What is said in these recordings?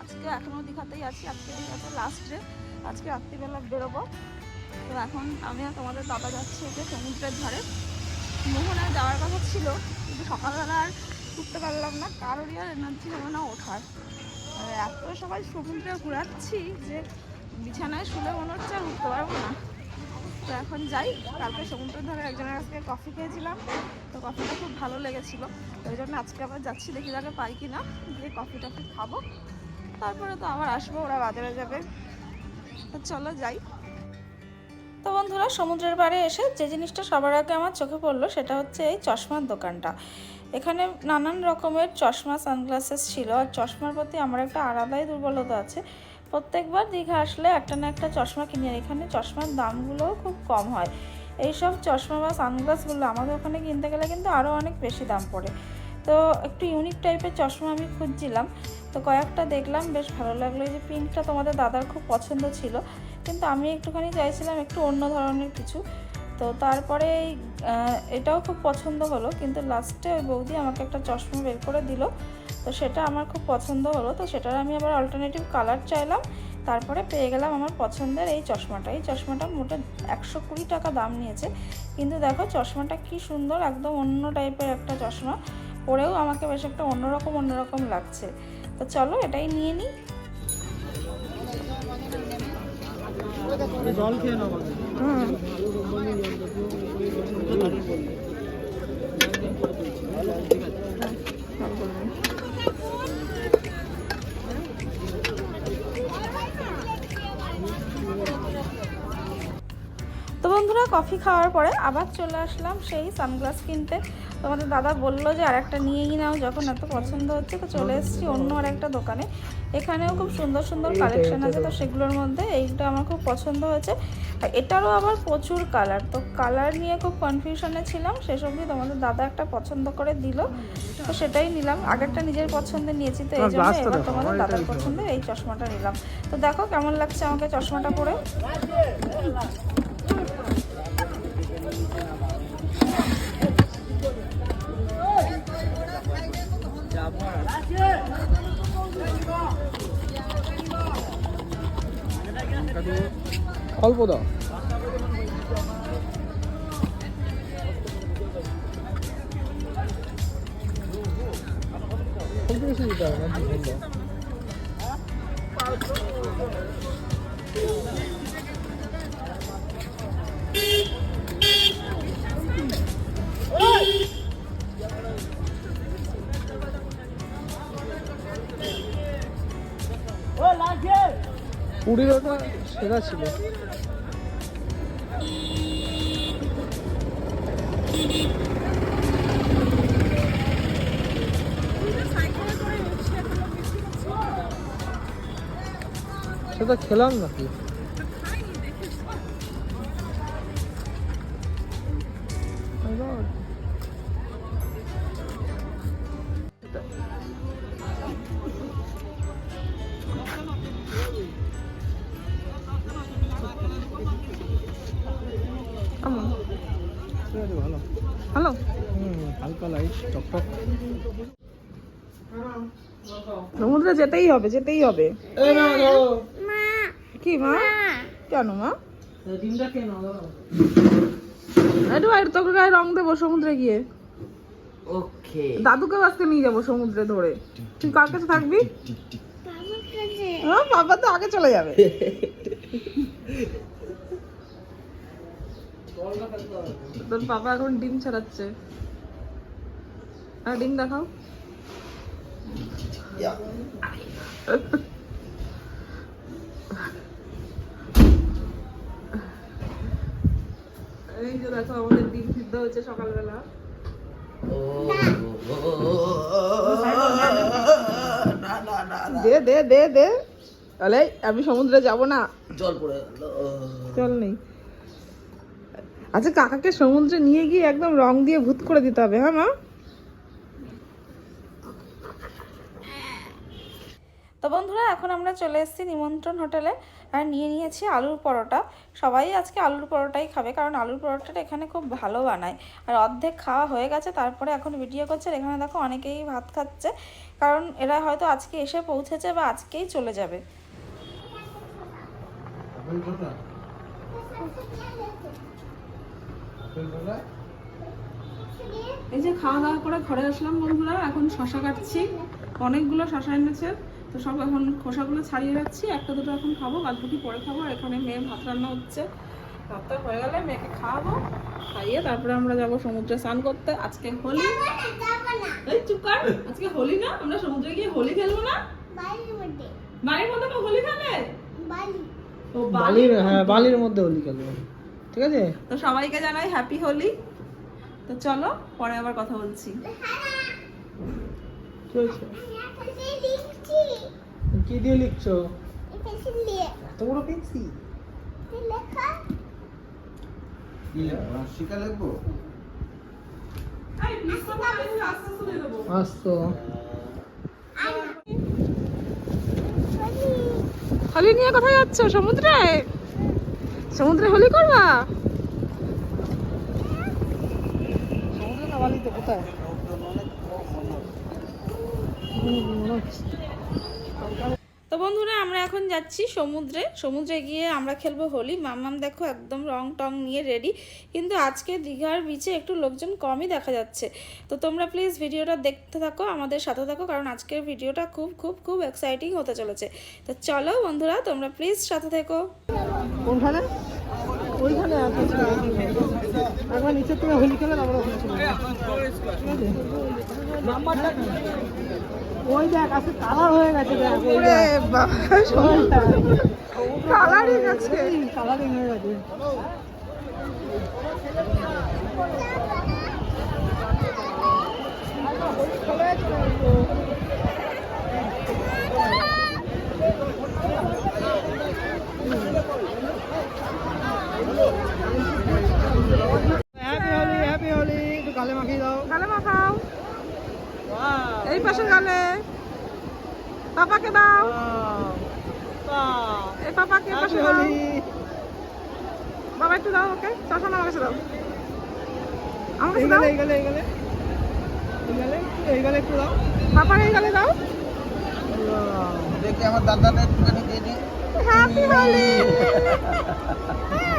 আজকে এখনও দীঘাতেই আছি, আজকে দীঘাতে লাস্ট আজকে রাত্রিবেলা বেরোবো। তো এখন আমি তোমাদের দাদা যাচ্ছি যে সমুদ্রের ধারে। মোহনায় যাওয়ার কথা ছিল, কিন্তু সকালবেলা আর উঠতে পারলাম না, কারোরই আর এনার্জি হবে না ওঠার। এত সবাই সমুদ্রে ঘোরাচ্ছি যে বিছানায় শুলে মনে হচ্ছে আর উঠতে পারব না। এখন যাই। কালকে সমুদ্রের ধারে একজনের কাছ কফি খেয়েছিলাম। তো কফিটা খুব ভালো লেগেছিলো। ওই জন্য আজকে আবার যাচ্ছি, দেখি যাকে পাই কি না গিয়ে কফি টফি খাব। তারপরে তো আবার আসব, ওরা বাজারে যাবে। তো চলো যাই। তো বন্ধুরা, সমুদ্রের পাড়ে এসে যে জিনিসটা সবার আগে আমার চোখে পড়ল, সেটা হচ্ছে এই চশমার দোকানটা। এখানে নানান রকমের চশমা, সানগ্লাসেস ছিল। আর চশমার প্রতি আমার একটা আলাদাই দুর্বলতা আছে। প্রত্যেকবার দীঘা আসলে একটা না একটা চশমা কিনি, আর এখানে চশমার দামগুলোও খুব কম হয়। এইসব চশমা বা সানগ্লাসগুলো আমাদের ওখানে কিনতে গেলে কিন্তু আরও অনেক বেশি দাম পড়ে। তো একটু ইউনিক টাইপের চশমা আমি খুঁজছিলাম। তো কয়েকটা দেখলাম, বেশ ভালো লাগল। এই যে পিঙ্কটা তোমাদের দাদার খুব পছন্দ ছিল। কিন্তু আমি একটুখানি চাইছিলাম একটু অন্য ধরনের কিছু। তো তারপরে এটাও খুব পছন্দ হলো, কিন্তু লাস্টে ওই বৌদি আমাকে একটা চশমা বের করে দিল। তো সেটা আমার খুব পছন্দ হলো, তো সেটার আমি আবার অল্টারনেটিভ কালার চাইলাম। তারপরে পেয়ে গেলাম আমার পছন্দের এই চশমাটা। এই চশমাটা মোটে একশো কুড়ি টাকা দাম নিয়েছে। কিন্তু দেখো, চশমাটা কি সুন্দর, একদম অন্য টাইপের একটা চশমা। পরেও আমাকে বেশ একটা অন্যরকম অন্যরকম লাগছে। তো চলো, এটাই নিয়ে নিই। জল খেয়ে তো বন্ধুরা, কফি খাওয়ার পরে আবার চলে আসলাম সেই সানগ্লাস কিনতে। তোমাদের দাদা বলল যে আরেকটা নিয়েই নাও যখন এত পছন্দ হচ্ছে, তো চলে এসেছি অন্য আর একটা দোকানে। এখানেও খুব সুন্দর সুন্দর কালেকশন আছে তো সেগুলোর মধ্যে। এইটা আমার খুব পছন্দ হয়েছে। আর এটারও আবার প্রচুর কালার তো কালার নিয়ে খুব কনফিউশনে ছিলাম। সেসব সেসবই তোমাদের দাদা একটা পছন্দ করে দিল। তো সেটাই নিলাম। আগেরটা নিজের পছন্দে নিয়েছি তো এই জন্য এবার তোমাদের দাদার পছন্দে এই চশমাটা নিলাম। তো দেখো কেমন লাগছে আমাকে চশমাটা পরে? অল্প দাও অল্প বেশি দিতে হবে না দুটো দাও। পুরীর সেরা ছিল। সেটা খেলাম নাকি? লাইট টকটক সমুদ্রে যেতেই হবে যেতেই হবে। কি মা? কেন মা? একটু তোকে গায়ে রং দেবো সমুদ্রে গিয়ে। ওকে। দাদুকে আজকে নিয়ে যাব সমুদ্রে ধরে। তুই কার কাছে থাকবি? হ্যাঁ বাবা তো আগে চলে যাবে। তোর বাবা এখন ডিম ছাড়াচ্ছে। আর ডিম দেখাও। এই যে দেখো আমাদের ডিম সিদ্ধ হচ্ছে সকালবেলা। দে দে দে দে। তাহলে আমি সমুদ্রে যাব না। জল পড়ে চল নেই। আচ্ছা কাকাকে সমুদ্রে নিয়ে গিয়ে একদম রং দিয়ে ভূত করে দিতে হবে হ্যাঁ মা? তো বন্ধুরা এখন আমরা চলে এসেছি নিমন্ত্রণ হোটেলে। আর নিয়ে নিয়েছি আলুর পরোটা। সবাই আজকে আলুর পরোটাই খাবে কারণ আলুর পরোটাটা এখানে খুব ভালো বানায়। আর অর্ধেক খাওয়া হয়ে গেছে তারপরে এখন ভিডিও করছে। আর এখানে দেখো অনেকেই ভাত খাচ্ছে কারণ এরা হয়তো আজকে এসে পৌঁছেছে বা আজকেই চলে যাবে। এই যে খাওয়া দাওয়া করে ঘরে আসলাম বন্ধুরা এখন শশা কাটছি। অনেকগুলো শশা এনেছে। তো সব এখন খোসাগুলো ছাড়িয়ে রাখছি। একটা দুটো এখন খাব বাদ বাকি পরে খাব। আর এখানে মেয়ে ভাত রান্না হচ্ছে। ভাতটা হয়ে গেলে মেয়েকে খাওয়াবো খাইয়ে তারপরে আমরা যাব সমুদ্রে স্নান করতে। আজকে হোলি। এই চুপ কর। আজকে হোলি না আমরা সমুদ্রে গিয়ে হোলি খেলব না? বাড়ির মধ্যে হোলি খেলে? ও বালির হ্যাঁ বালির মধ্যে হোলি খেলব। ঠিক আছে? তো সবাইকে জানাই হ্যাপি হোলি। তো চলো পরে আবার কথা বলছি। কি হয়েছে কি দিয়ে লিখছো? এত বড় পেন্সিল? আস্তে দিয়ে দেবো। আসতো। হোলি নিয়ে কোথায় যাচ্ছ? সমুদ্রে? সমুদ্রে হোলি করবা? সমুদ্রে না বালিতে কোথায়? মনে। তো বন্ধুরা, আমরা এখন যাচ্ছি সমুদ্রে। সমুদ্রে গিয়ে আমরা খেলব হোলি। মামাম দেখো একদম রং টং নিয়ে রেডি কিন্তু আজকে দীঘার বিচে একটু লোকজন কমই দেখা যাচ্ছে। তো তোমরা প্লিজ ভিডিওটা দেখতে থাকো, আমাদের সাথে থাকো, কারণ আজকের ভিডিওটা খুব খুব খুব এক্সাইটিং হতে চলেছে। তো চলো বন্ধুরা, তোমরা প্লিজ সাথে থেকো। ওইখানে একবার নিচে তুমি হোলি খেলে তারপরে ওখানে চলে? ওই দেখ আজকে কালার হয়ে গেছে দেখ। কালারিং আছে কালারিং হয়ে গেছে হ্যাপি হোলি হ্যাপি হোলি একটু গালে মাখিয়ে দাও গালে মাখাও এই পাপাকে দাও! এই পাপাকে পাশে দাও। বাবা একটু দাও ওকে চশমা আমার কাছে দাও। আমার কাছে এই দাও। এই গেলে এই গেলে এই গেলে একটু দাও। পাপার এই গালে দাও দেখি আমার দাদাটা একটুখানি দিয়ে দিই। হ্যাপি হোলি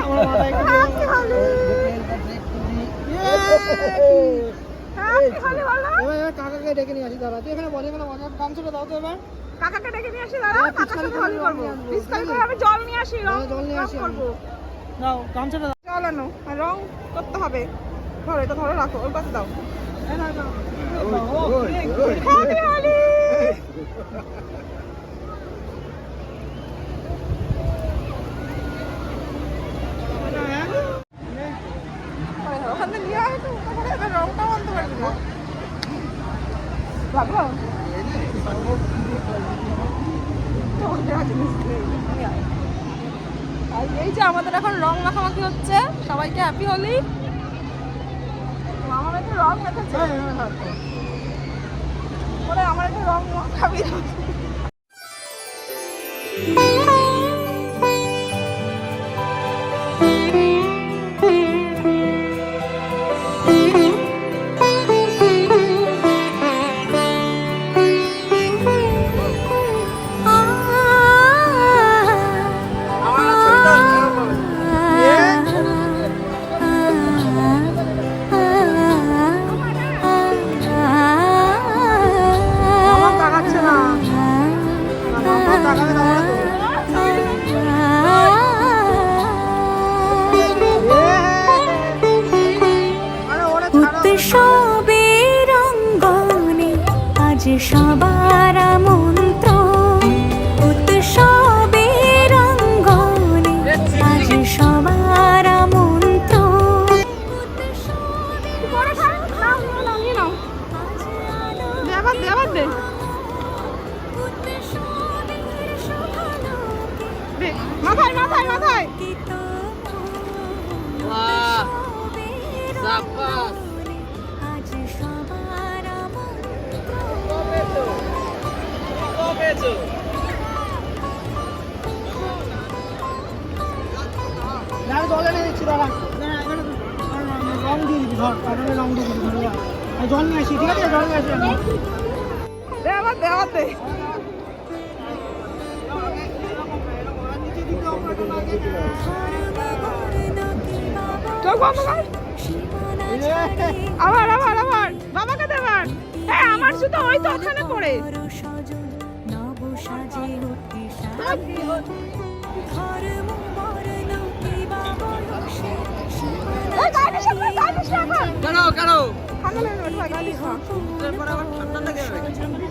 আমার মাথায় একটু হ্যাপি হোলি এবার এবার কাকাকে ডেকে নিয়ে আসি দাঁড়া তুই এখানে বলে গামছাটা দাও তো এবার। কাকাকে ডেকে নিয়ে আসি দাঁড়া হ্যাঁ, কাকার সাথে করব? করে আমি জল নিয়ে আসি রং হ্যাঁ, জল নিয়ে আসি। করব। দাও গামছাটা দাও। জল আনো রং করতে হবে। ধরো এটা ধরো রাখো ওর কাছে দাও। নাও। ওই, ওই, ওই। হ্যাপি হোলি ওখান থেকে নিয়ে আয় তো ওখানে এবার রংটাও আনতে পারবি না ভাবো আর এই যে আমাদের এখন রং মাখামাখি হচ্ছে সবাইকে আমার একটা রং দেখাচ্ছে। এই, এই, আমার একটা রং মাখাবি ধর কারণে রং দিয়ে দিবি জল নিয়ে আসি ঠিক আছে? জল নিয়ে আসি আমার দে দে চোখ বন্ধ কর। আবার আবার আবার। বাবাকে দেবার হ্যাঁ আমার শুধু ওই তো ওখানে পড়ে। এই লেগে যাবে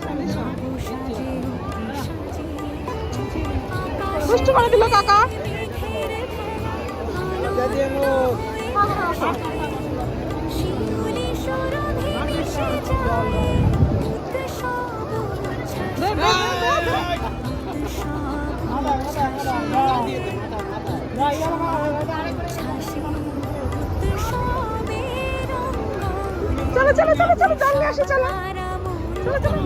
দুষ্টু করে দিল কাকা দে, দে, দে, চলো চলো চলো চলো নিয়ে আসি চলো চলো চলো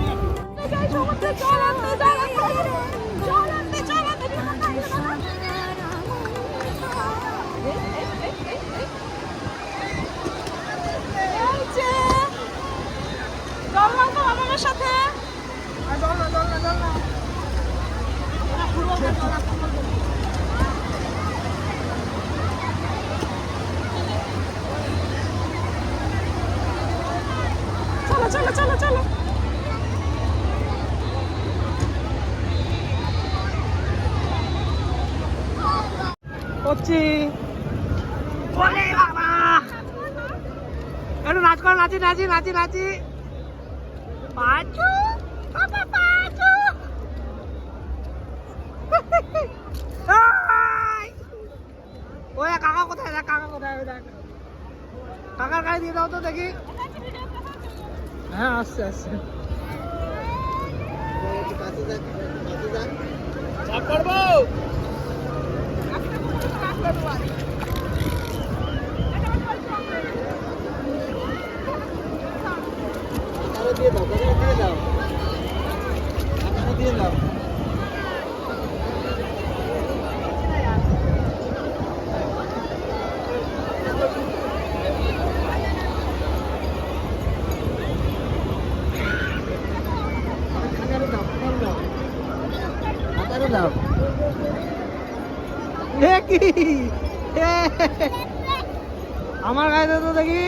সমুদ্রে জল করছি একটু নাচ কর নাচি নাচি নাচি নাচি পাঁচু বাবা পাঁচু! ওই কাকা কোথায় দেখ কাকা কোথায় দেখ কাকার গাড়ি দিয়ে দাও তো দেখি হ্যাঁ আসছে আসছে কাছে যাক আরও দিয়ে দাও কাছে দিয়ে দাও আরও দিয়ে দাও আকারে দাও আকারে দাও আকারে দাও। দেখি আমার গায়ে তো দেখি।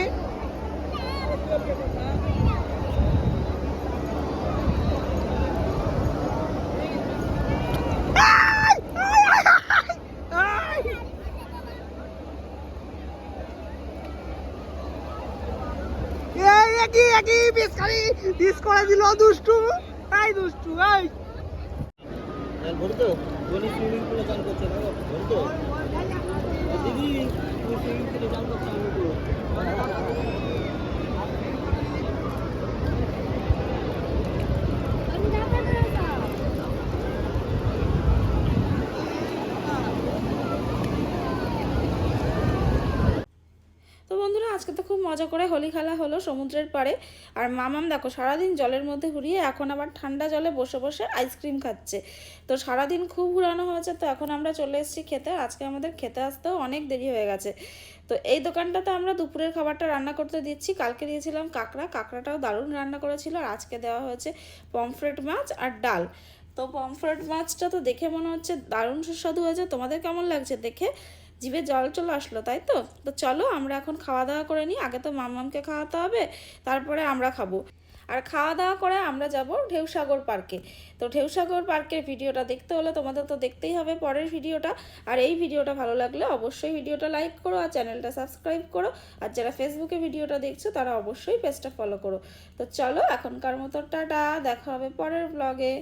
একই একই পিস করে দিল দুষ্টু। এই দুষ্টু, এই। भरतो कोणी स्विमिंग पूल काम करते ना भरतो दिदी स्विमिंग पूल काम करतो आम्ही আজকে তো খুব মজা করে হোলি খেলা হলো সমুদ্রের পাড়ে। আর মামাম দেখো, সারাদিন জলের মধ্যে ঘুরিয়ে এখন আবার ঠান্ডা জলে বসে বসে আইসক্রিম খাচ্ছে। তো সারাদিন খুব ঘুরানো হয়েছে, তো এখন আমরা চলে এসেছি খেতে। আজকে আমাদের খেতে আসতেও অনেক দেরি হয়ে গেছে। তো এই দোকানটাতে আমরা দুপুরের খাবারটা রান্না করতে দিচ্ছি। কালকে দিয়েছিলাম কাঁকড়া, কাঁকড়াটাও দারুণ রান্না করেছিল। আর আজকে দেওয়া হয়েছে পমফ্রেট মাছ আর ডাল। তো পমফ্রেট মাছটা তো দেখে মনে হচ্ছে দারুণ সুস্বাদু হয়েছে। তোমাদের কেমন লাগছে দেখে? জিভে জল চলে আসলো, তাই তো? তো চলো আমরা এখন খাওয়া দাওয়া করে নিই। আগে তো মামামকে খাওয়াতে হবে, তারপরে আমরা খাব। আর খাওয়া দাওয়া করে আমরা যাব ঢেউসাগর পার্কে। তো ঢেউসাগর পার্কের ভিডিওটা দেখতে হলে তোমাদের তো দেখতেই হবে পরের ভিডিওটা। আর এই ভিডিওটা ভালো লাগলে অবশ্যই ভিডিওটা লাইক করো আর চ্যানেলটা সাবস্ক্রাইব করো। আর যারা ফেসবুকে ভিডিওটা দেখছ, তারা অবশ্যই পেজটা ফলো করো। তো চলো এখনকার মতো টাটা, দেখা হবে পরের ব্লগে